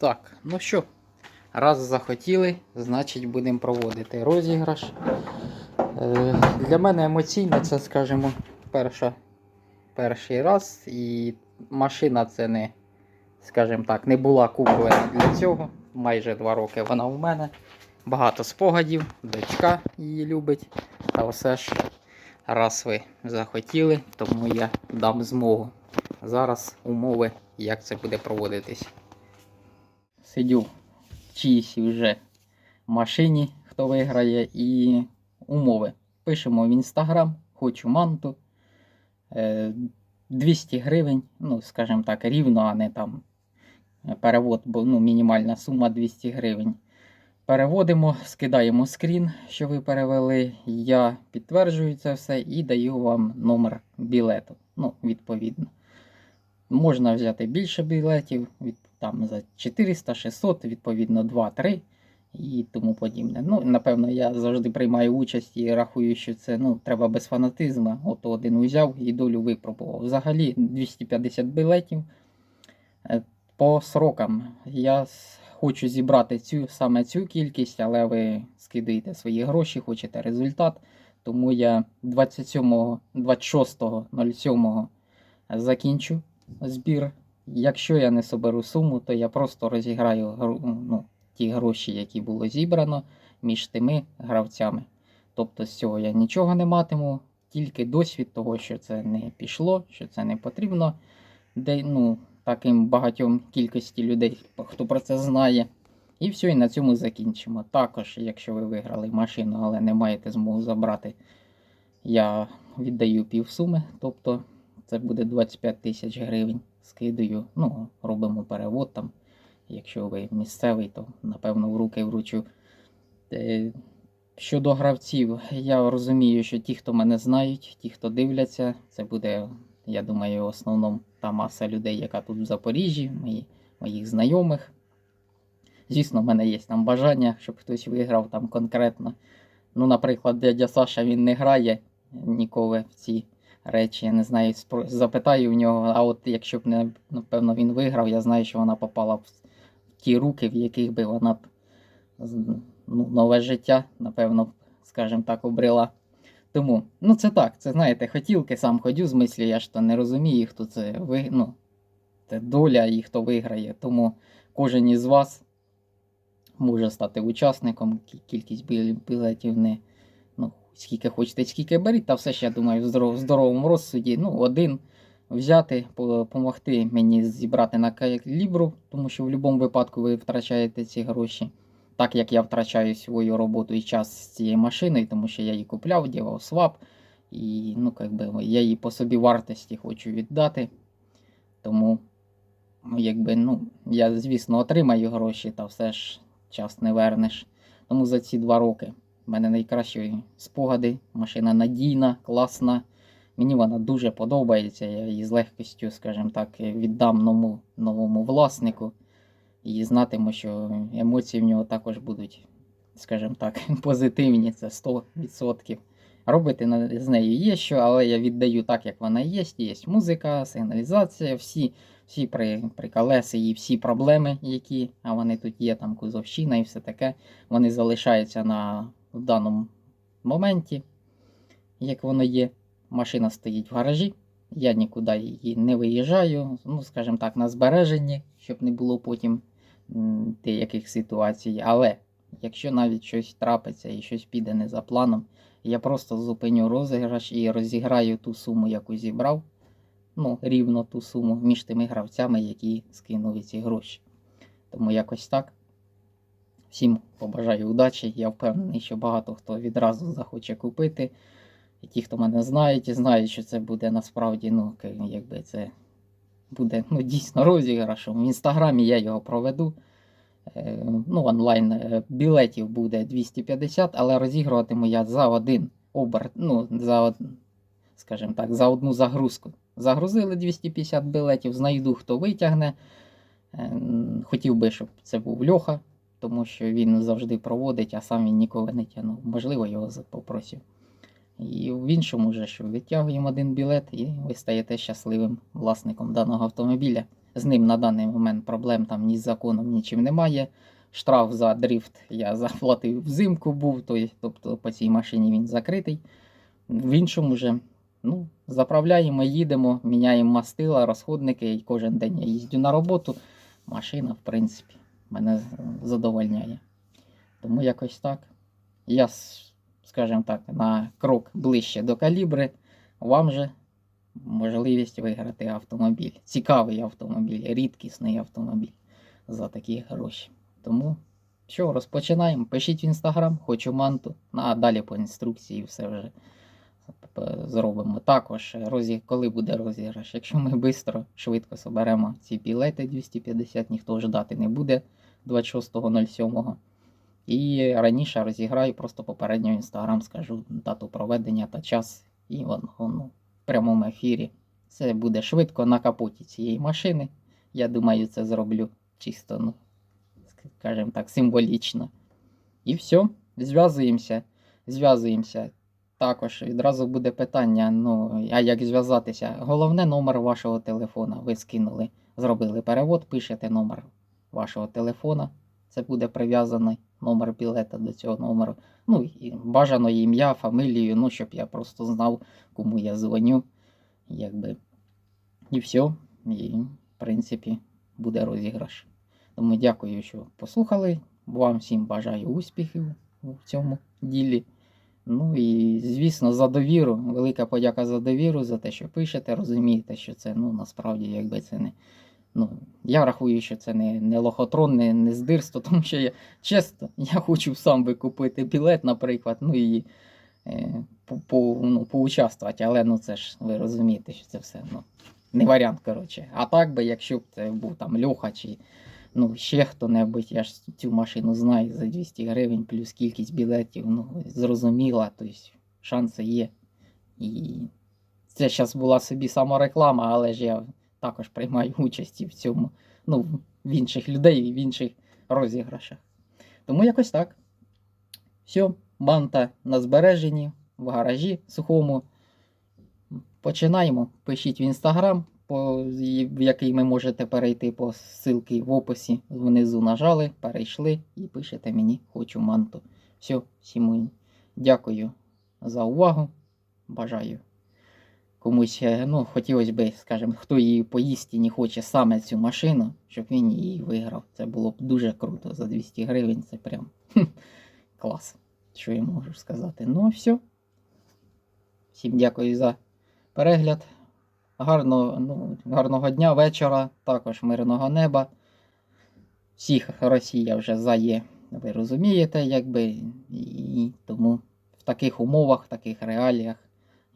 Так, ну що, раз захотіли, значить будемо проводити розіграш. Е, для мене емоційно це, скажімо, перша, перший раз. І машина це не, скажімо так, не була куплена для цього. Майже два роки вона в мене. Багато спогадів, дочка її любить. Та все ж, раз ви захотіли, тому я дам змогу. Зараз умови, як це буде проводитись. Сидю в чиїсь вже машині, хто виграє, і умови. Пишемо в інстаграм, хочу манту. Е, 200 гривень, ну, скажімо так, рівно, а не там перевод, бо ну, мінімальна сума 200 гривень. Переводимо, скидаємо скрін, що ви перевели. Я підтверджую це все і даю вам номер білету. Ну, відповідно. Можна взяти більше білетів, від, там за 400, 600, відповідно 2-3 і тому подібне. Ну, напевно, я завжди приймаю участь і рахую, що це ну, треба без фанатизму. От один узяв і долю випробував. Взагалі 250 білетів. Е, По срокам я хочу зібрати цю, саме цю кількість, але ви скидаєте свої гроші, хочете результат. Тому я 27, 26.07 закінчу збір. Якщо я не соберу суму, то я просто розіграю ну, ті гроші, які було зібрано між тими гравцями. Тобто з цього я нічого не матиму, тільки досвід того, що це не пішло, що це не потрібно. Де, ну, таким багатьом кількості людей, хто про це знає. І все, і на цьому закінчимо. Також, якщо ви виграли машину, але не маєте змогу забрати, я віддаю півсуми, тобто це буде 25 тисяч гривень. Скидаю, ну, робимо перевод там. Якщо ви місцевий, то напевно в руки вручу. Е, Щодо гравців, я розумію, що ті, хто мене знають, ті, хто дивляться, це буде, я думаю, в основному та маса людей, яка тут в Запоріжжі, мої, моїх знайомих. Звісно, в мене є там бажання, щоб хтось виграв там конкретно. Ну, наприклад, дядя Саша він не грає ніколи в ці речі. Я не знаю, запитаю в нього. А от якщо б не, напевно він виграв, я знаю, що вона попала в ті руки, в яких би вона б ну, нове життя, напевно, скажімо так, обрела. Тому, ну це так, це знаєте, хотілки, сам ходю з мислі, я ж то не розумію, хто це ви, ну, це доля і хто виграє. Тому кожен із вас може стати учасником, кількість бі- білетів не скільки хочете, скільки беріть, та все ж, я думаю, в здоров- здоровому розсуді. Ну, один взяти, допомогти мені зібрати на калібру, тому що в будь-якому випадку ви втрачаєте ці гроші. Так як я втрачаю свою роботу і час з цією машиною, тому що я її купляв, дівав свап, і ну, как би, я її по собі вартості хочу віддати. Тому, ну, якби, ну, я, звісно, отримаю гроші, та все ж час не вернеш. Тому за ці два роки в мене найкращі спогади. Машина надійна, класна. Мені вона дуже подобається. Я її з легкістю, скажімо так, віддам новому, новому власнику. І знатиму, що емоції в нього також будуть, скажімо так, позитивні, це 100%. Робити з нею є що, але я віддаю так, як вона є. Є музика, сигналізація, всі, всі при, приколеси і всі проблеми, які а вони тут є, там кузовщина і все таке, вони залишаються на в даному моменті, як воно є. Машина стоїть в гаражі, я нікуди її не виїжджаю, ну, скажімо так, на збереженні, щоб не було потім деяких ситуацій. Але якщо навіть щось трапиться і щось піде не за планом, я просто зупиню розіграш і розіграю ту суму, яку зібрав. Ну, рівно ту суму між тими гравцями, які скинули ці гроші. Тому якось так. Всім побажаю удачі. Я впевнений, що багато хто відразу захоче купити. І ті, хто мене знають, і знають, що це буде насправді, ну, якби це буде ну, дійсно розіграшом. В інстаграмі я його проведу. Е, ну, онлайн е, білетів буде 250, але розігруватиму я за один оберт, ну, за, скажімо так, за одну загрузку. Загрузили 250 білетів, знайду, хто витягне. Е, Хотів би, щоб це був Льоха, тому що він завжди проводить, а сам він ніколи не тягнув. Можливо, його попросив. І в іншому вже, що відтягуємо один білет, і ви стаєте щасливим власником даного автомобіля. з ним на даний момент проблем там ні з законом, нічим немає. Штраф за дрифт я заплатив взимку був, тобто по цій машині він закритий. В іншому вже ну, заправляємо, їдемо, міняємо мастила, розходники, і кожен день я їздю на роботу. Машина, в принципі, мене задовольняє. Тому якось так. Я, скажімо так, на крок ближче до калібри. Вам же можливість виграти автомобіль. Цікавий автомобіль, рідкісний автомобіль за такі гроші. Тому що, розпочинаємо. Пишіть в інстаграм, хочу манту, ну, а далі по інструкції все вже зробимо. Також розі... коли буде розіграш. Якщо ми швидко, швидко соберемо ці білети 250, ніхто ждати не буде 26.07. І раніше розіграю, просто попередньо в інстаграм скажу дату проведення та час, і воно ну, в прямому ефірі. Це буде швидко на капоті цієї машини. Я думаю, це зроблю чисто, ну, скажімо так, символічно. І все, зв'язуємося. Зв'язуємося. Також відразу буде питання: ну, а як зв'язатися? Головне номер вашого телефона. Ви скинули, зробили перевод, пишете номер вашого телефона. Це буде прив'язаний номер білета до цього номеру. Ну і бажано ім'я, фамілію, ну, щоб я просто знав, кому я дзвоню. Якби. І все. І, в принципі, буде розіграш. Тому дякую, що послухали. Вам всім бажаю успіхів у цьому ділі. Ну і, звісно, за довіру. Велика подяка за довіру, за те, що пишете. Розумієте, що це ну, насправді, якби це не. Ну, я рахую, що це не, не лохотрон, не, не здирство, тому що я чесно, я хочу сам би купити білет, наприклад, ну і е, по, по, ну, поучаствувати, але ну це ж ви розумієте, що це все ну, не варіант, коротше. А так би, якщо б це був там Льоха чи ну, ще хто-небудь, я ж цю машину знаю за 200 гривень, плюс кількість білетів, ну, зрозуміла, тобто шанси є. І це зараз була собі самореклама, але ж я також приймаю участь і в цьому, ну, в інших людей в інших розіграшах. Тому якось так. Все, банта на збереженні, в гаражі сухому. Починаємо. Пишіть в інстаграм, в який ви можете перейти по ссылці в описі. Внизу нажали, перейшли і пишете мені хочу манту. Все, всім дякую за увагу. Бажаю комусь, е, ну, хотілося б, скажімо, хто її поїсти не хоче саме цю машину, щоб він її виграв. Це було б дуже круто за 200 гривень. Це прям клас. Що я можу сказати. Ну, а все. Всім дякую за перегляд. Гарного, ну, гарного дня, вечора, також мирного неба. Всіх Росія вже зає, ви розумієте, якби. І тому в таких умовах, в таких реаліях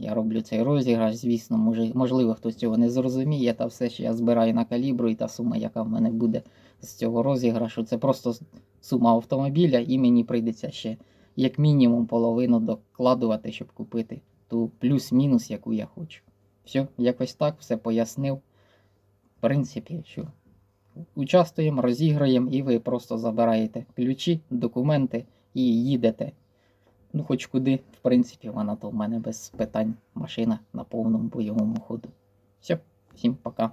я роблю цей розіграш. Звісно, може, можливо, хтось цього не зрозуміє, та все, що я збираю на калібру, і та сума, яка в мене буде з цього розіграшу, це просто сума автомобіля, і мені прийдеться ще як мінімум половину докладувати, щоб купити ту плюс-мінус, яку я хочу. Все, якось так, все пояснив. В принципі, що участвуємо, розіграємо, і ви просто забираєте ключі, документи і їдете. Ну, хоч куди, в принципі, вона то в мене без питань машина на повному бойовому ходу. Все, всім пока.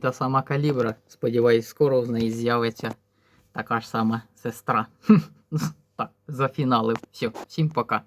Та сама калібра. Сподіваюсь, скоро в неї з'явиться така ж сама сестра. Так, зафіналив. Все, всім пока.